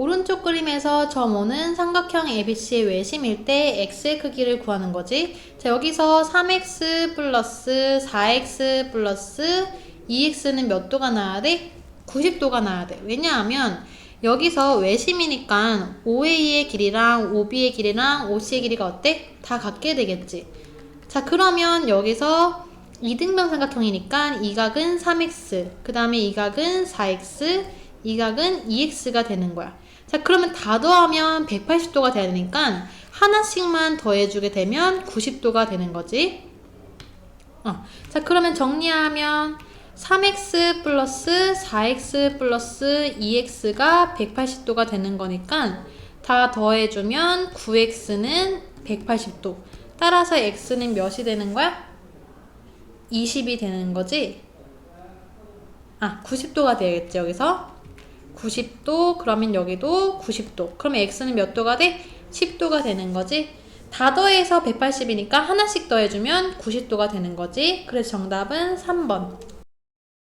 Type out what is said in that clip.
오른쪽 그림에서 점 5는 삼각형 ABC의 외심일 때 x의 크기를 구하는 거지. 자, 여기서 3x 플러스 4x 플러스 2x는 몇 도가 나야 돼? 90도가 나야 돼. 왜냐하면 여기서 외심이니까 OA의 길이랑 OB의 길이랑 OC의 길이가 어때? 다 같게 되겠지. 자, 그러면 여기서 이등변 삼각형이니까 이 각은 3x, 그 다음에 이 각은 4x, 이 각은 2x가 되는 거야. 자, 그러면 다 더하면 180도가 되니까 하나씩만 더해주게 되면 90도가 되는 거지. 어. 자, 그러면 정리하면 3x 플러스 4x 플러스 2x가 180도가 되는 거니까 다 더해주면 9x는 180도. 따라서 x는 몇이 되는 거야? 20이 되는 거지? 아, 90도가 되겠지, 여기서. 90도, 그러면 여기도 90도. 그러면 x는 몇 도가 돼? 10도가 되는 거지? 다 더해서 180이니까 하나씩 더해주면 90도가 되는 거지? 그래서 정답은 3번.